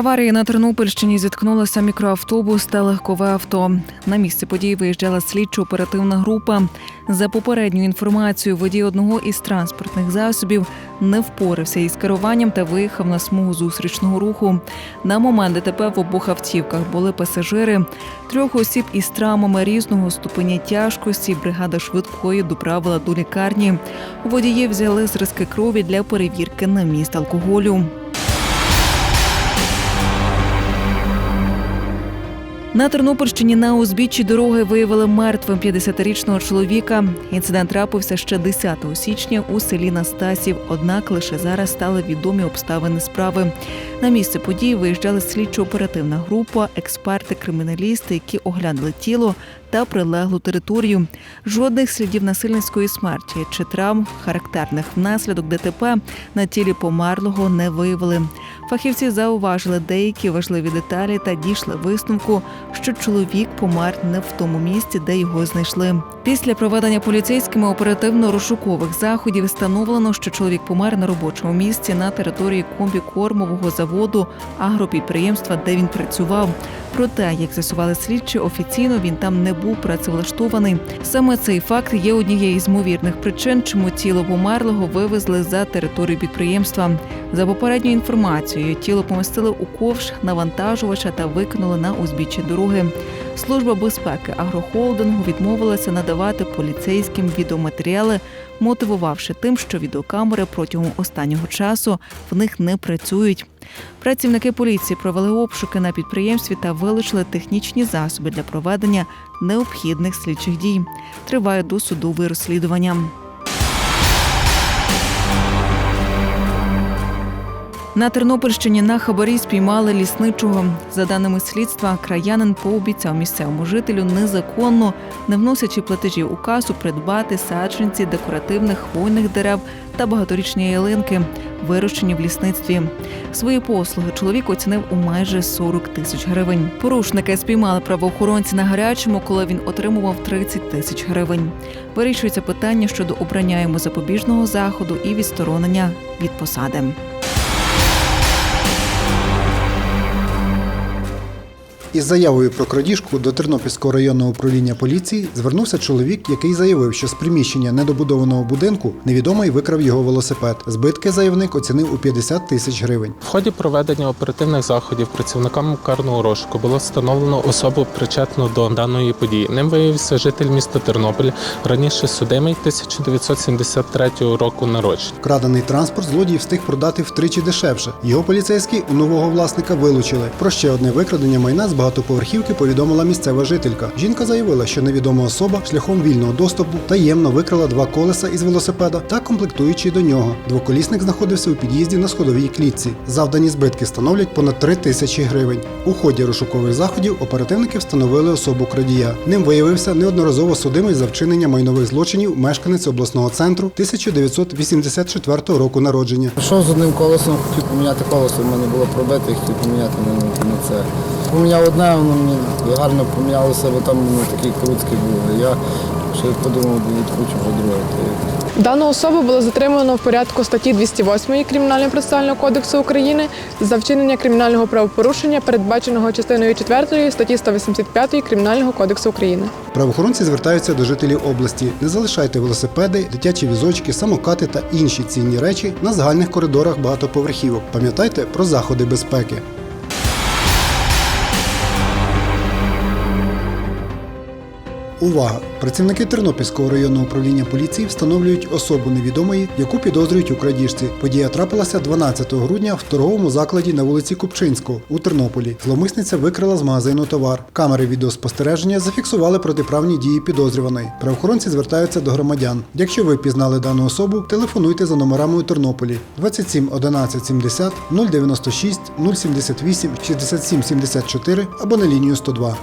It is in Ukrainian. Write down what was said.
Аварії на Тернопільщині зіткнулися мікроавтобус та легкове авто. На місце події виїжджала слідчо-оперативна група. За попередньою інформацією, водій одного із транспортних засобів не впорався із керуванням та виїхав на смугу зустрічного руху. На момент ДТП в обох автівках були пасажири. Трьох осіб із травмами різного ступеня тяжкості бригада швидкої доправила до лікарні. Водіїв взяли зразки крові для перевірки на міст алкоголю. На Тернопільщині на узбіччі дороги виявили мертвим 50-річного чоловіка. Інцидент трапився ще 10 січня у селі Настасів. Однак лише зараз стали відомі обставини справи. На місце події виїжджали слідчо-оперативна група, експерти, криміналісти, які оглянули тіло та прилеглу територію. Жодних слідів насильницької смерті чи травм, характерних внаслідок ДТП на тілі померлого не виявили. Фахівці зауважили деякі важливі деталі та дійшли висновку, що чоловік помер не в тому місці, де його знайшли. Після проведення поліцейськими оперативно-розшукових заходів встановлено, що чоловік помер на робочому місці на території комбікормового заводу агропідприємства, де він працював. Проте, як з'ясували слідчі, офіційно він там не був працевлаштований. Саме цей факт є однією з ймовірних причин, чому тіло померлого вивезли за територію підприємства. За попередньою інформацією, тіло помістили у ковш навантажувача та викинули на узбіччя дороги. Служба безпеки агрохолдингу відмовилася надавати поліцейським відеоматеріали, мотивувавши тим, що відеокамери протягом останнього часу в них не працюють. Працівники поліції провели обшуки на підприємстві та вилучили технічні засоби для проведення необхідних слідчих дій. Триває досудове розслідування. На Тернопільщині на хабарі спіймали лісничого. За даними слідства, краянин пообіцяв місцевому жителю незаконно, не вносячи платежі у касу, придбати саджанці декоративних хвойних дерев та багаторічні ялинки, вирощені в лісництві. Свої послуги чоловік оцінив у майже 40 тисяч гривень. Порушника спіймали правоохоронці на гарячому, коли він отримував 30 тисяч гривень. Вирішується питання щодо обрання йому запобіжного заходу і відсторонення від посади. Із заявою про крадіжку до Тернопільського районного управління поліції звернувся чоловік, який заявив, що з приміщення недобудованого будинку невідомий викрав його велосипед. Збитки заявник оцінив у 50 тисяч гривень. В ході проведення оперативних заходів працівникам карного розшуку було встановлено особу причетну до даної події. Ним виявився житель міста Тернопіль, раніше судимий 1973 року народження. Крадений транспорт злодій встиг продати втричі дешевше. Його поліцейські у нового власника вилучили. Про ще одне викрадення майна з багатоповерхівки повідомила місцева жителька. Жінка заявила, що невідома особа шляхом вільного доступу таємно викрала два колеса із велосипеда та комплектуючи до нього. Двоколісник знаходився у під'їзді на сходовій клітці. Завдані збитки становлять понад 3 тисячі гривень. У ході розшукових заходів оперативники встановили особу крадія. Ним виявився неодноразово судимий за вчинення майнових злочинів мешканець обласного центру 1984 року народження. Пішов з одним колесом, хотів поміняти колесо, в мене було пробите, хотів поміняти на це. Поміняв одне, воно мені гарно помінялося, бо там ну, такі круцькі були. Я ще подумав, відкручу вже друге. Дану особу було затримано в порядку статті 208 Кримінального процесуального кодексу України за вчинення кримінального правопорушення, передбаченого частиною 4 статті 185 Кримінального кодексу України. Правоохоронці звертаються до жителів області: не залишайте велосипеди, дитячі візочки, самокати та інші цінні речі на загальних коридорах багатоповерхівок. Пам'ятайте про заходи безпеки. Увага! Працівники Тернопільського районного управління поліції встановлюють особу невідомої, яку підозрюють у крадіжці. Подія трапилася 12 грудня в торговому закладі на вулиці Купчинського у Тернополі. Зловмисниця викрала з магазину товар. Камери відеоспостереження зафіксували протиправні дії підозрюваної. Правоохоронці звертаються до громадян. Якщо ви впізнали дану особу, телефонуйте за номерами у Тернополі 27 11 70 096 078 67 74 або на лінію 102.